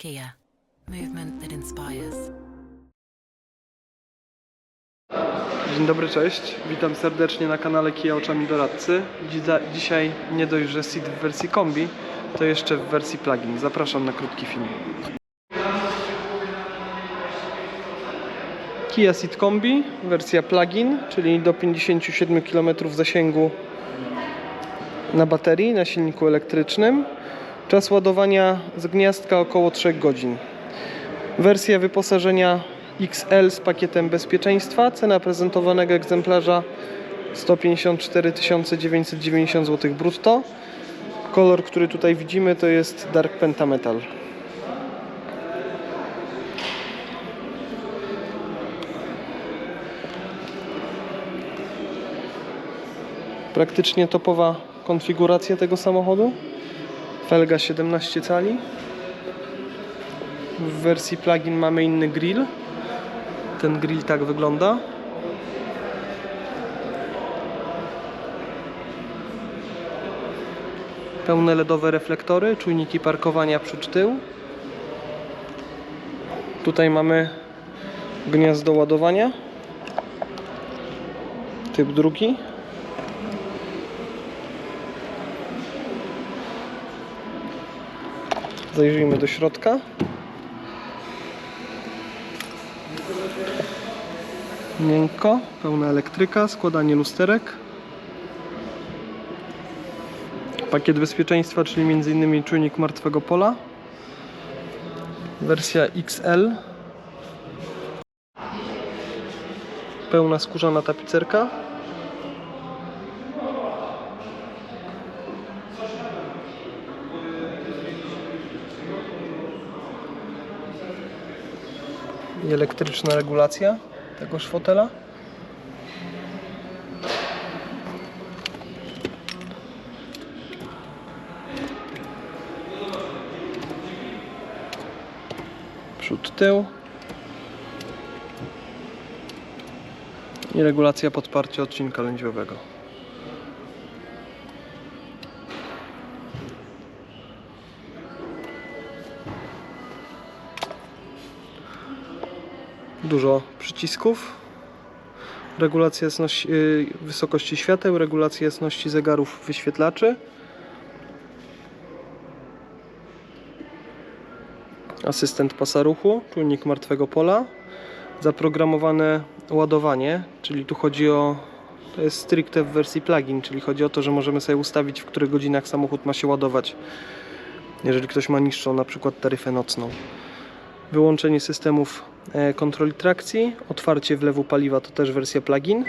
Kia, movement that inspires. Dzień dobry, cześć. Witam serdecznie na kanale Kia Oczami Doradcy. Dzisiaj nie dość, że w wersji kombi, to jeszcze w wersji plug-in. Zapraszam na krótki film. Kia Ceed Kombi, wersja plug-in, czyli do 57 km zasięgu na baterii, na silniku elektrycznym. Czas ładowania z gniazdka około 3 godzin. Wersja wyposażenia XL z pakietem bezpieczeństwa. Cena prezentowanego egzemplarza 154 990 zł brutto. Kolor, który tutaj widzimy, to jest Dark Pentametal. Praktycznie topowa konfiguracja tego samochodu. Felga 17 cali. W wersji plug-in mamy inny grill. Ten grill tak wygląda. Pełne LEDowe reflektory, czujniki parkowania przód tył. Tutaj mamy gniazdo ładowania. Typ drugi. Zajrzyjmy do środka. Miękko, pełna elektryka, składanie lusterek. Pakiet bezpieczeństwa, czyli m.in. czujnik martwego pola. Wersja XL. Pełna skórzana tapicerka. Elektryczna regulacja tegoż fotela. Przód, tył. I regulacja podparcia odcinka lędźwiowego. Dużo przycisków. Regulacja jasności, y, wysokości świateł, regulacja jasności zegarów wyświetlaczy. Asystent pasa ruchu, czujnik martwego pola. Zaprogramowane ładowanie, czyli tu chodzi o. To jest stricte w wersji plug-in, czyli chodzi o to, że możemy sobie ustawić, w których godzinach samochód ma się ładować. Jeżeli ktoś ma niższą, na przykład taryfę nocną wyłączenie systemów kontroli trakcji, otwarcie wlewu paliwa to też wersja plug-in.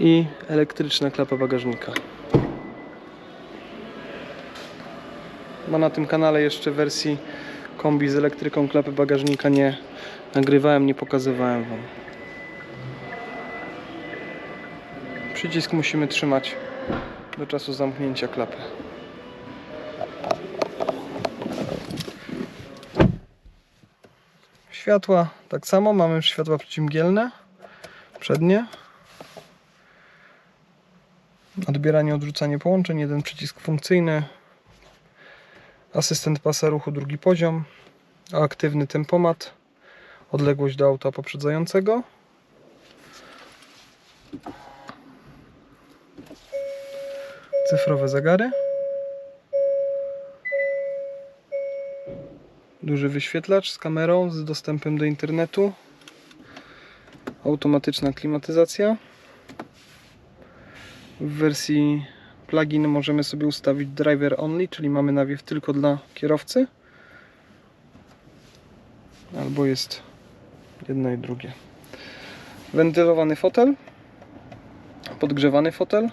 I elektryczna klapa bagażnika. Ma na tym kanale jeszcze wersji kombi z elektryką klapy bagażnika nie nagrywałem, nie pokazywałem Wam. Przycisk musimy trzymać do czasu zamknięcia klapy. Światła tak samo, mamy światła przeciwmgielne, przednie. Odbieranie, odrzucanie połączeń, jeden przycisk funkcyjny. Asystent pasa ruchu, drugi poziom. Aktywny tempomat. Odległość do auta poprzedzającego. cyfrowe zegary. Duży wyświetlacz z kamerą, z dostępem do internetu. Automatyczna klimatyzacja. W wersji plugin możemy sobie ustawić driver only, czyli mamy nawiew tylko dla kierowcy. Albo jest jedno i drugie. Wentylowany fotel. Podgrzewany fotel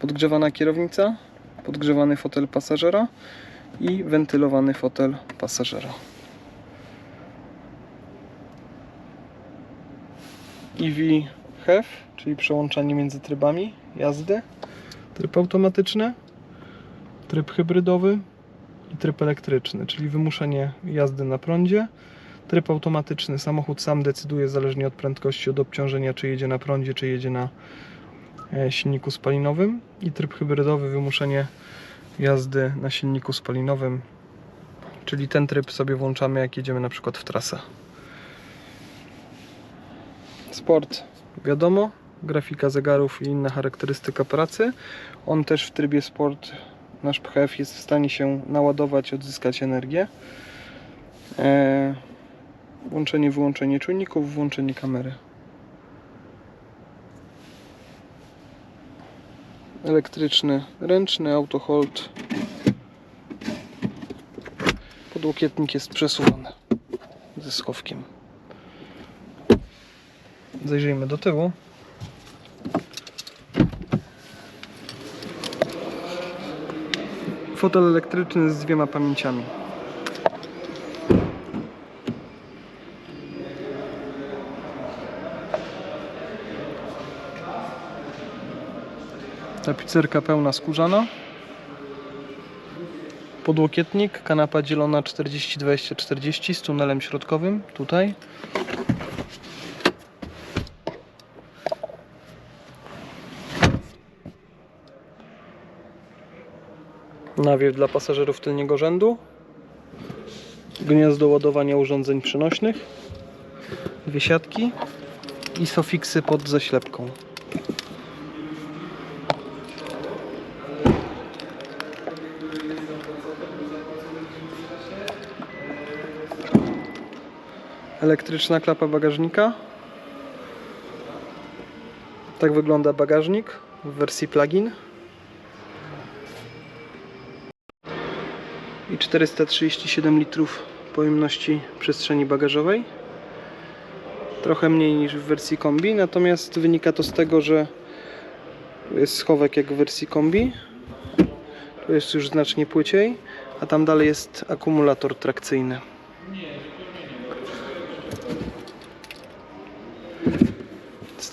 podgrzewana kierownica, podgrzewany fotel pasażera i wentylowany fotel pasażera. EV HEV, czyli przełączanie między trybami jazdy, tryb automatyczny, tryb hybrydowy i tryb elektryczny, czyli wymuszenie jazdy na prądzie. Tryb automatyczny, samochód sam decyduje zależnie od prędkości, od obciążenia, czy jedzie na prądzie, czy jedzie na e, silniku spalinowym i tryb hybrydowy wymuszenie jazdy na silniku spalinowym, czyli ten tryb sobie włączamy jak jedziemy na przykład w trasę. Sport wiadomo, grafika zegarów i inna charakterystyka pracy. On też w trybie sport, nasz PHF jest w stanie się naładować, odzyskać energię. E, włączenie, wyłączenie czujników, włączenie kamery. Elektryczny, ręczny, auto hold. Podłokietnik jest przesuwany ze schowkiem. Zajrzyjmy do tyłu. Fotel elektryczny z dwiema pamięciami. Tapicerka pełna skórzana. Podłokietnik, kanapa dzielona 40-20-40 z tunelem środkowym tutaj. Nawiew dla pasażerów tylniego rzędu. Gniazdo ładowania urządzeń przenośnych. Dwie siatki i sofiksy pod zaślepką. Elektryczna klapa bagażnika. Tak wygląda bagażnik w wersji plug-in. I 437 litrów pojemności przestrzeni bagażowej. Trochę mniej niż w wersji kombi, natomiast wynika to z tego, że jest schowek jak w wersji kombi. Tu jest już znacznie płyciej, a tam dalej jest akumulator trakcyjny.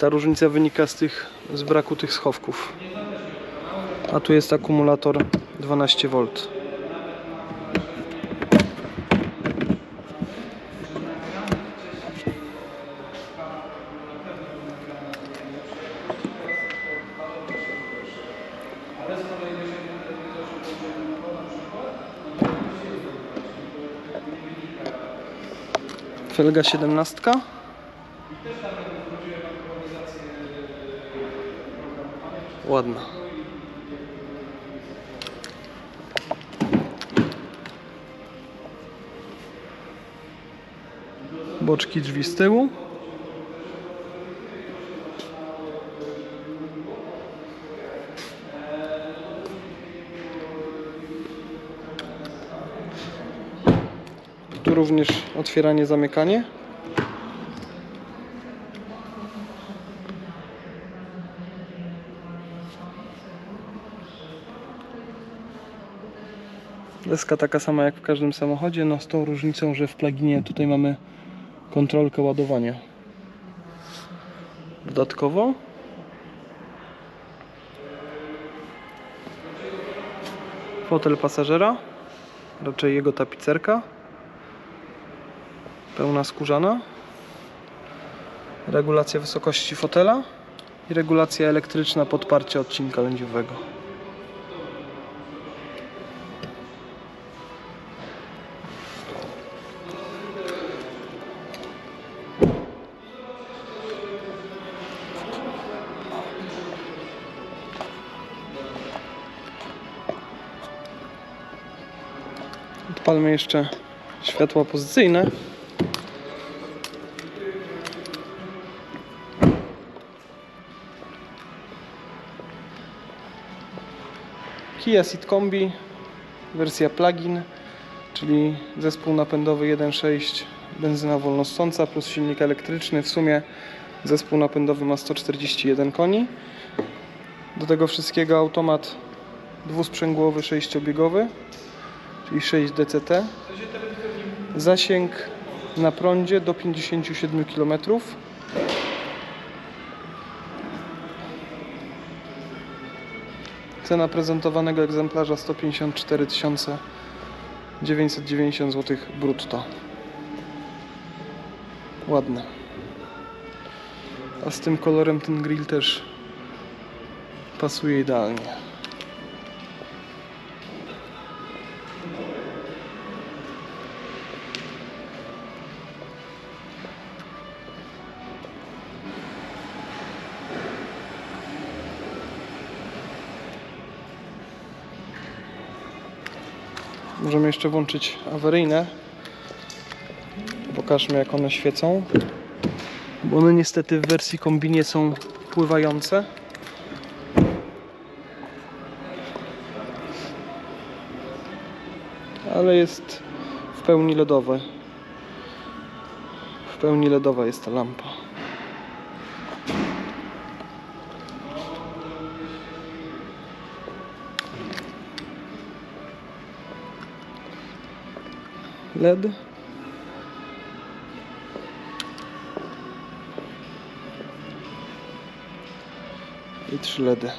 Ta różnica wynika z tych z braku tych schowków. A tu jest akumulator 12 V. Felga 17. Ładna. Boczki drzwi z tyłu. Tu również otwieranie, zamykanie. Deska taka sama jak w każdym samochodzie, no z tą różnicą, że w pluginie tutaj mamy kontrolkę ładowania. Dodatkowo fotel pasażera, raczej jego tapicerka, pełna skórzana, regulacja wysokości fotela i regulacja elektryczna podparcia odcinka lędziowego. Odpalmy jeszcze światła pozycyjne. Kia Ceed Kombi, wersja plug-in, czyli zespół napędowy 1.6 benzyna wolnostąca plus silnik elektryczny. W sumie zespół napędowy ma 141 koni. Do tego wszystkiego automat dwusprzęgłowy, sześciobiegowy czyli 6 DCT. Zasięg na prądzie do 57 km. Cena prezentowanego egzemplarza 154 990 zł brutto. Ładne. A z tym kolorem ten grill też pasuje idealnie. Możemy jeszcze włączyć awaryjne. Pokażmy jak one świecą. Bo one niestety w wersji kombinie są pływające. Ale jest w pełni LEDowe. W pełni LEDowa jest ta lampa. LED. I trzy LEDy.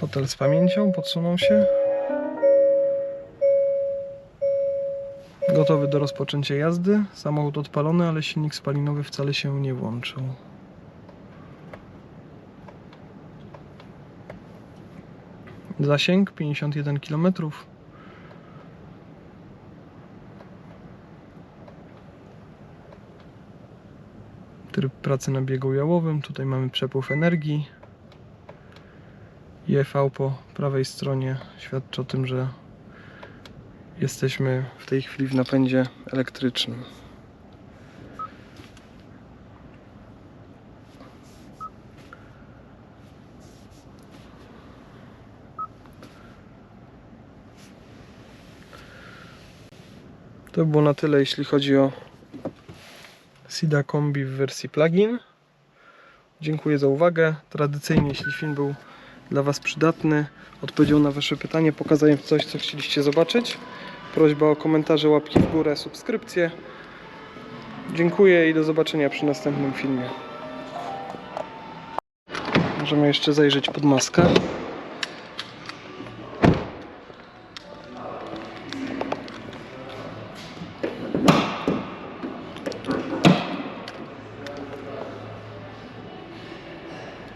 Fotel z pamięcią podsunął się. Gotowy do rozpoczęcia jazdy. Samochód odpalony, ale silnik spalinowy wcale się nie włączył. Zasięg 51 km. Tryb pracy na biegu jałowym. Tutaj mamy przepływ energii. IFV po prawej stronie świadczy o tym, że Jesteśmy w tej chwili w napędzie elektrycznym. To było na tyle, jeśli chodzi o Sida Kombi w wersji plugin. Dziękuję za uwagę. Tradycyjnie, jeśli film był dla Was przydatny, odpowiedział na Wasze pytanie, pokazałem coś, co chcieliście zobaczyć. Prośba o komentarze, łapki w górę, subskrypcje. Dziękuję i do zobaczenia przy następnym filmie. Możemy jeszcze zajrzeć pod maskę.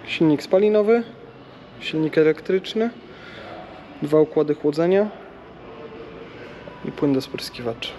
Silnik spalinowy, silnik elektryczny, dwa układy chłodzenia płyn do spryskiwaczy.